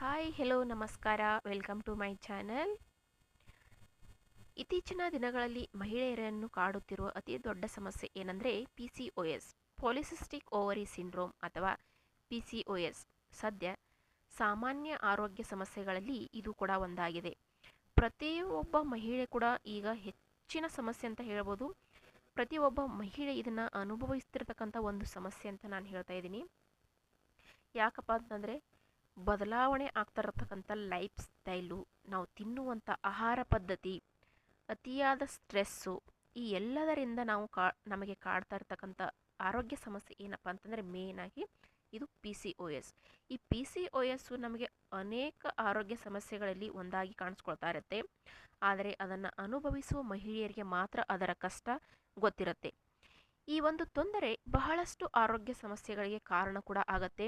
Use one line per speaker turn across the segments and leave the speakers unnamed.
Hi hello ನಮಸ್ಕಾರ. Welcome to my channel ಇತ್ತೀಚಿನ ದಿನಗಳಲ್ಲಿ ಮಹಿಳೆಯರನ್ನು ಕಾಡುತ್ತಿರುವ ಅತಿ ದೊಡ್ಡ ಸಮಸ್ಯೆ ಏನಂದರೆ P C O S polycystic ovary syndrome ಅಥವಾ ಪಿ ಸಿ ಒ ಎಸ್ ಸದ್ಯ ಸಾಮಾನ್ಯ ಆರೋಗ್ಯ ಸಮಸ್ಯೆಗಳಲ್ಲಿ ಇದು ಕೂಡ ಒಂದಾಗಿದೆ. ಪ್ರತಿಯೊಬ್ಬ ಮಹಿಳೆ ಕೂಡ ಈಗ ಹೆಚ್ಚಿನ ಸಮಸ್ಯೆ ಅಂತ ಹೇಳ್ಬೋದು. ಪ್ರತಿಯೊಬ್ಬ ಮಹಿಳೆ ಇದನ್ನು ಅನುಭವಿಸ್ತಿರ್ತಕ್ಕಂಥ ಒಂದು ಸಮಸ್ಯೆ ಅಂತ ನಾನು ಹೇಳ್ತಾ ಇದ್ದೀನಿ. ಯಾಕಪ್ಪ ಅಂತಂದರೆ ಬದಲಾವಣೆ ಆಗ್ತಾ ಇರತಕ್ಕಂಥ ಲೈಫ್ ಸ್ಟೈಲು ನಾವು ತಿನ್ನುವಂಥ ಆಹಾರ ಪದ್ಧತಿ, ಅತಿಯಾದ ಸ್ಟ್ರೆಸ್ಸು, ಈ ಎಲ್ಲದರಿಂದ ನಾವು ಕಾ, ನಮಗೆ ಕಾಡ್ತಾ ಇರ್ತಕ್ಕಂಥ ಆರೋಗ್ಯ ಸಮಸ್ಯೆ ಏನಪ್ಪ ಅಂತಂದರೆ ಆಗಿ ಇದು ಪಿ ಸಿ ಒ ಎಸ್ ಈ ಪಿ ಸಿ ಒ ಎಸ್ಸು ನಮಗೆ ಅನೇಕ ಆರೋಗ್ಯ ಸಮಸ್ಯೆಗಳಲ್ಲಿ ಒಂದಾಗಿ ಕಾಣಿಸ್ಕೊಳ್ತಾ ಇರುತ್ತೆ. ಆದರೆ ಅದನ್ನು ಅನುಭವಿಸುವ ಮಹಿಳೆಯರಿಗೆ ಮಾತ್ರ ಅದರ ಕಷ್ಟ ಗೊತ್ತಿರುತ್ತೆ. ಈ ಒಂದು ತೊಂದರೆ ಬಹಳಷ್ಟು ಆರೋಗ್ಯ ಸಮಸ್ಯೆಗಳಿಗೆ ಕಾರಣ ಕೂಡ ಆಗತ್ತೆ.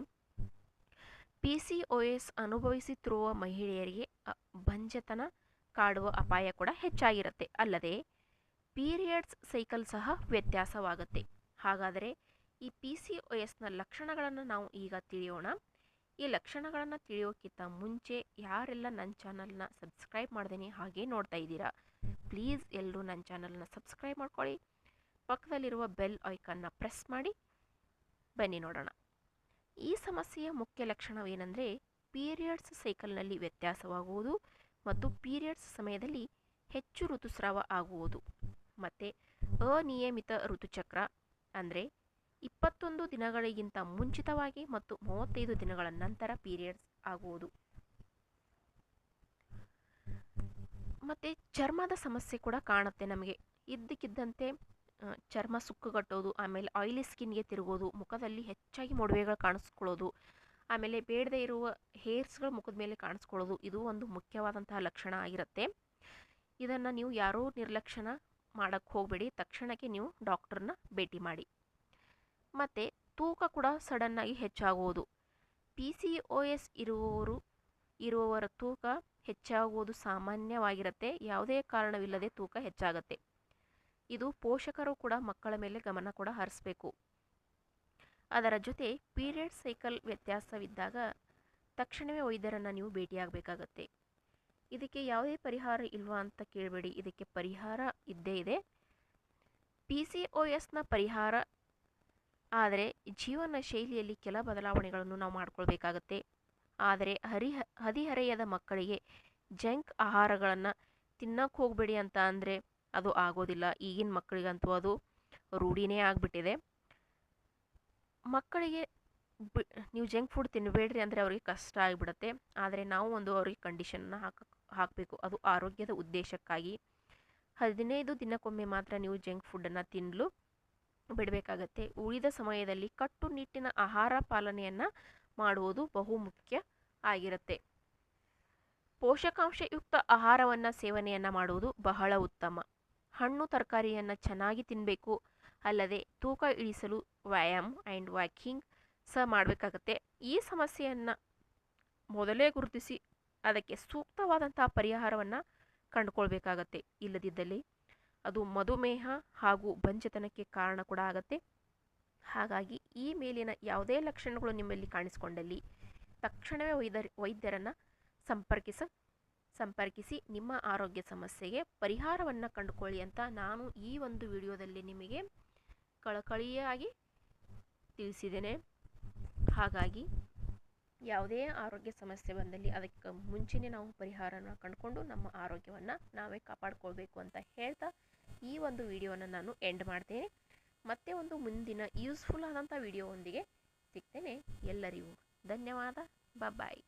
ಪಿ ಸಿ ಒ ಎಸ್ ಅನುಭವಿಸುತ್ತಿರುವ ಮಹಿಳೆಯರಿಗೆ ಬಂಜತನ ಕಾಡುವ ಅಪಾಯ ಕೂಡ ಹೆಚ್ಚಾಗಿರುತ್ತೆ. ಅಲ್ಲದೆ, ಪೀರಿಯಡ್ಸ್ ಸೈಕಲ್ ಸಹ ವ್ಯತ್ಯಾಸವಾಗುತ್ತೆ. ಹಾಗಾದರೆ, ಈ ಪಿ ಸಿ ಒ ಎಸ್ನ ಲಕ್ಷಣಗಳನ್ನು ನಾವು ಈಗ ತಿಳಿಯೋಣ. ಈ ಲಕ್ಷಣಗಳನ್ನು ತಿಳಿಯೋಕ್ಕಿಂತ ಮುಂಚೆ ಯಾರೆಲ್ಲ ನನ್ನ ಚಾನಲ್ನ ಸಬ್ಸ್ಕ್ರೈಬ್ ಮಾಡ್ದೇನೆ ಹಾಗೆ ನೋಡ್ತಾ ಇದ್ದೀರಾ, ಪ್ಲೀಸ್ ಎಲ್ಲರೂ ನನ್ನ ಚಾನಲ್ನ ಸಬ್ಸ್ಕ್ರೈಬ್ ಮಾಡ್ಕೊಳ್ಳಿ. ಪಕ್ಕದಲ್ಲಿರುವ ಬೆಲ್ ಐಕನ್ನ ಪ್ರೆಸ್ ಮಾಡಿ. ಬನ್ನಿ ನೋಡೋಣ. ಈ ಸಮಸ್ಯೆಯ ಮುಖ್ಯ ಲಕ್ಷಣವೇನೆಂದರೆ ಪೀರಿಯಡ್ಸ್ ಸೈಕಲ್ನಲ್ಲಿ ವ್ಯತ್ಯಾಸವಾಗುವುದು ಮತ್ತು ಪೀರಿಯಡ್ಸ್ ಸಮಯದಲ್ಲಿ ಹೆಚ್ಚು ಋತುಸ್ರಾವ ಆಗುವುದು. ಮತ್ತು ಅನಿಯಮಿತ ಋತುಚಕ್ರ ಅಂದರೆ ಇಪ್ಪತ್ತೊಂದು ದಿನಗಳಿಗಿಂತ ಮುಂಚಿತವಾಗಿ ಮತ್ತು ಮೂವತ್ತೈದು ದಿನಗಳ ನಂತರ ಪೀರಿಯಡ್ಸ್ ಆಗುವುದು. ಮತ್ತು ಚರ್ಮದ ಸಮಸ್ಯೆ ಕೂಡ ಕಾಣುತ್ತೆ ನಮಗೆ. ಇದ್ದಕ್ಕಿದ್ದಂತೆ ಚರ್ಮ ಸುಕ್ಕುಗಟ್ಟೋದು ಆಮೇಲೆ ಆಯಿಲಿ ಸ್ಕಿನ್ಗೆ ತಿರುಗೋದು, ಮುಖದಲ್ಲಿ ಹೆಚ್ಚಾಗಿ ಮೊಡವೆಗಳು ಕಾಣಿಸ್ಕೊಳ್ಳೋದು, ಆಮೇಲೆ ಬೇಡದೆ ಇರುವ ಹೇರ್ಸ್ಗಳು ಮುಖದ ಮೇಲೆ ಕಾಣಿಸ್ಕೊಳ್ಳೋದು, ಇದು ಒಂದು ಮುಖ್ಯವಾದಂತಹ ಲಕ್ಷಣ ಆಗಿರುತ್ತೆ. ಇದನ್ನು ನೀವು ಯಾರೂ ನಿರ್ಲಕ್ಷಣ ಮಾಡೋಕ್ಕೆ ಹೋಗಬೇಡಿ, ತಕ್ಷಣಕ್ಕೆ ನೀವು ಡಾಕ್ಟ್ರನ್ನ ಭೇಟಿ ಮಾಡಿ. ಮತ್ತು ತೂಕ ಕೂಡ ಸಡನ್ನಾಗಿ ಹೆಚ್ಚಾಗುವುದು ಪಿ ಸಿ ಒ ಎಸ್ ಇರುವವರು, ಇರುವವರ ತೂಕ ಹೆಚ್ಚಾಗುವುದು ಸಾಮಾನ್ಯವಾಗಿರುತ್ತೆ, ಯಾವುದೇ ಕಾರಣವಿಲ್ಲದೆ ತೂಕ ಹೆಚ್ಚಾಗುತ್ತೆ. ಇದು ಪೋಷಕರು ಕೂಡ ಮಕ್ಕಳ ಮೇಲೆ ಗಮನ ಕೂಡ ಹರಿಸಬೇಕು. ಅದರ ಜೊತೆ ಪೀರಿಯಡ್ ಸೈಕಲ್ ವ್ಯತ್ಯಾಸವಿದ್ದಾಗ ತಕ್ಷಣವೇ ವೈದ್ಯರನ್ನು ನೀವು ಭೇಟಿಯಾಗಬೇಕಾಗತ್ತೆ. ಇದಕ್ಕೆ ಯಾವುದೇ ಪರಿಹಾರ ಇಲ್ವಾ ಅಂತ ಕೇಳಬೇಡಿ, ಇದಕ್ಕೆ ಪರಿಹಾರ ಇದ್ದೇ ಇದೆ. ಪಿ ಸಿ ಒ ಎಸ್ನ ಪರಿಹಾರ ಆದರೆ ಜೀವನ ಶೈಲಿಯಲ್ಲಿ ಕೆಲ ಬದಲಾವಣೆಗಳನ್ನು ನಾವು ಮಾಡಿಕೊಳ್ಬೇಕಾಗತ್ತೆ. ಆದರೆ ಹರಿಹ ಹದಿಹರೆಯದ ಮಕ್ಕಳಿಗೆ ಜಂಕ್ ಆಹಾರಗಳನ್ನು ತಿನ್ನಕ್ಕೆ ಹೋಗಬೇಡಿ ಅಂತ ಅಂದರೆ ಅದು ಆಗೋದಿಲ್ಲ. ಈಗಿನ ಮಕ್ಕಳಿಗಂತೂ ಅದು ರೂಢಿನೇ ಆಗಿಬಿಟ್ಟಿದೆ. ಮಕ್ಕಳಿಗೆ ಬಿ, ನೀವು ಜಂಕ್ ಫುಡ್ ತಿನ್ನಬೇಡ್ರಿ ಅಂದರೆ ಅವರಿಗೆ ಕಷ್ಟ ಆಗಿಬಿಡುತ್ತೆ. ಆದರೆ ನಾವು ಒಂದು ಅವರಿಗೆ ಕಂಡೀಷನ್ನ ಹಾಕ ಹಾಕಬೇಕು. ಅದು ಆರೋಗ್ಯದ ಉದ್ದೇಶಕ್ಕಾಗಿ. ಹದಿನೈದು ದಿನಕ್ಕೊಮ್ಮೆ ಮಾತ್ರ ನೀವು ಜಂಕ್ ಫುಡ್ಡನ್ನು ತಿನ್ನಲು ಬಿಡಬೇಕಾಗತ್ತೆ. ಉಳಿದ ಸಮಯದಲ್ಲಿ ಕಟ್ಟುನಿಟ್ಟಿನ ಆಹಾರ ಪಾಲನೆಯನ್ನು ಮಾಡುವುದು ಬಹುಮುಖ್ಯ ಆಗಿರುತ್ತೆ. ಪೋಷಕಾಂಶಯುಕ್ತ ಆಹಾರವನ್ನು ಸೇವನೆಯನ್ನು ಮಾಡುವುದು ಬಹಳ ಉತ್ತಮ. ಹಣ್ಣು ತರಕಾರಿಯನ್ನು ಚೆನ್ನಾಗಿ ತಿನ್ನಬೇಕು ಅಲ್ಲದೆ ತೂಕ ಇಳಿಸಲು ವ್ಯಾಯಾಮ ಆ್ಯಂಡ್ ವಾಕಿಂಗ್ ಸಹ ಮಾಡಬೇಕಾಗತ್ತೆ. ಈ ಸಮಸ್ಯೆಯನ್ನು ಮೊದಲೇ ಗುರುತಿಸಿ ಅದಕ್ಕೆ ಸೂಕ್ತವಾದಂಥ ಪರಿಹಾರವನ್ನು ಕಂಡುಕೊಳ್ಬೇಕಾಗತ್ತೆ. ಇಲ್ಲದಿದ್ದಲ್ಲಿ ಅದು ಮಧುಮೇಹ ಹಾಗೂ ಬಂಜತನಕ್ಕೆ ಕಾರಣ ಕೂಡ ಆಗತ್ತೆ. ಹಾಗಾಗಿ ಈ ಮೇಲಿನ ಯಾವುದೇ ಲಕ್ಷಣಗಳು ನಿಮ್ಮಲ್ಲಿ ಕಾಣಿಸಿಕೊಂಡಲ್ಲಿ ತಕ್ಷಣವೇ ವೈದ್ಯರ ವೈದ್ಯರನ್ನು ಸಂಪರ್ಕಿಸ. ಸಂಪರ್ಕಿಸಿ ನಿಮ್ಮ ಆರೋಗ್ಯ ಸಮಸ್ಯೆಗೆ ಪರಿಹಾರವನ್ನು ಕಂಡುಕೊಳ್ಳಿ ಅಂತ ನಾನು ಈ ಒಂದು ವಿಡಿಯೋದಲ್ಲಿ ನಿಮಗೆ ಕಳಕಳಿಯಾಗಿ ತಿಳಿಸಿದ್ದೇನೆ. ಹಾಗಾಗಿ ಯಾವುದೇ ಆರೋಗ್ಯ ಸಮಸ್ಯೆ ಬಂದಲ್ಲಿ ಅದಕ್ಕೆ ಮುಂಚೆನೇ ನಾವು ಪರಿಹಾರನ ಕಂಡುಕೊಂಡು ನಮ್ಮ ಆರೋಗ್ಯವನ್ನು ನಾವೇ ಕಾಪಾಡಿಕೊಳ್ಬೇಕು ಅಂತ ಹೇಳ್ತಾ ಈ ಒಂದು ವಿಡಿಯೋನ ನಾನು ಎಂಡ್ ಮಾಡ್ತೇನೆ. ಮತ್ತೆ ಒಂದು ಮುಂದಿನ ಯೂಸ್ಫುಲ್ ಆದಂಥ ವಿಡಿಯೋವೊಂದಿಗೆ ಸಿಗ್ತೇನೆ. ಎಲ್ಲರಿಗೂ ಧನ್ಯವಾದ. ಬಾಯ್